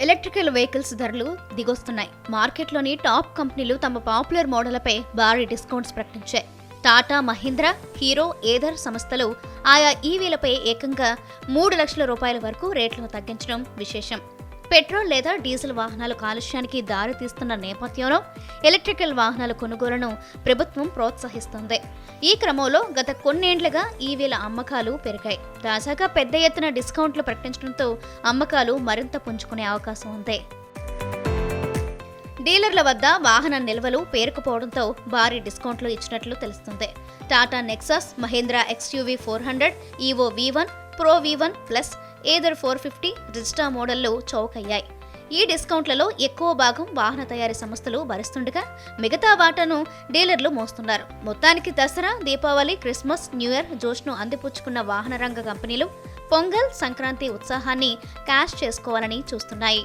Electrical vehicles ధరలు దిగొస్తున్నాయి. మార్కెట్లోని top కంపెనీలు తమ పాపులర్ మోడళ్ళపై భారీ డిస్కౌంట్స్ ప్రకటించాయి. టాటా మహీంద్రా హీరో ఏదర్ సంస్థలు ఆయా ఈవీలపై ఏకంగా మూడు లక్షల రూపాయల వరకు రేట్లను తగ్గించడం విశేషం. పెట్రోల్ లేదా డీజిల్ వాహనాలు కాలుష్యానికి దారి తీస్తున్న నేపథ్యంలో ఎలక్ట్రికల్ వాహనాల కొనుగోలును ప్రభుత్వం ప్రోత్సహిస్తుంది. ఈ క్రమంలో గత కొన్నేండ్లుగా ఈవీల అమ్మకాలు పెరిగాయి. తాజాగా పెద్ద ఎత్తున డిస్కౌంట్లు ప్రకటించడంతో అమ్మకాలు మరింత పుంజుకునే అవకాశం ఉంది. డీలర్ల వద్ద వాహన నిల్వలు పేరుకుపోవడంతో భారీ డిస్కౌంట్లు ఇచ్చినట్లు తెలుస్తుంది. Tata Nexus Mahindra XUV four hundred EVO V one pro V one plus Ather four fifty Rizta మోడల్లో చౌకయ్యాయి. ఈ డిస్కౌంట్లలో ఎక్కువ భాగం వాహన తయారీ సంస్థలు భరిస్తుండగా మిగతా వాటాను డీలర్లు మోస్తున్నారు. మొత్తానికి Dussehra Deepavali Christmas new year జోష్ను అందిపుచ్చుకున్న వాహన రంగ కంపెనీలు పొంగల్ సంక్రాంతి ఉత్సాహాన్ని క్యాష్ చేసుకోవాలని చూస్తున్నాయి.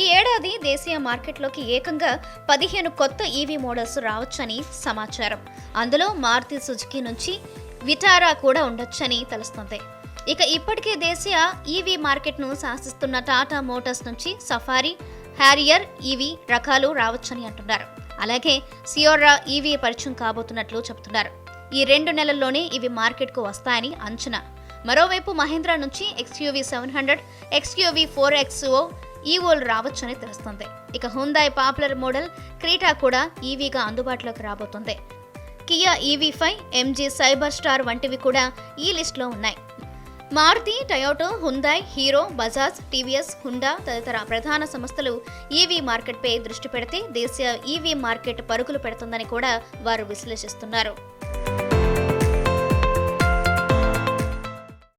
ఈ ఏడాది దేశీయ మార్కెట్లోకి ఏకంగా పదిహేను కొత్త ఈవీ మోడల్స్ రావచ్చని సమాచారం. అందులో మారుతి సుజుకి నుంచి విటారా కూడా ఉండొచ్చని తెలుస్తుంది. ఇక ఇప్పటికే దేశీయ ఈవీ మార్కెట్ను శాసిస్తున్న టాటా మోటార్స్ నుంచి సఫారీ హ్యారియర్ ఈవీ రకాలు రావచ్చని అంటున్నారు. అలాగే సియోరా ఈవీ పరిచయం కాబోతున్నట్లు చెబుతున్నారు. ఈ రెండు నెలల్లోనే ఇవి మార్కెట్కు వస్తాయని అంచనా. మరోవైపు మహేంద్రా నుంచి XUV seven hundred XUV four XO ఈవోలు రావచ్చని తెలుస్తుంది. ఇక హుందాయ్ పాపులర్ మోడల్ క్రీటా కూడా ఈవీగా అందుబాటులోకి రాబోతుంది. Kia EV five MG Cyber Star వంటివి కూడా ఈ లిస్టులో ఉన్నాయి. Maruti Toyota Hyundai Hero Bajaj TVS Honda తదితర ప్రధాన సంస్థలు ఈవీ మార్కెట్పై దృష్టి పెడితే దేశీయ ఈవీ మార్కెట్ పరుగులు పెడుతుందని కూడా వారు విశ్లేషిస్తున్నారు.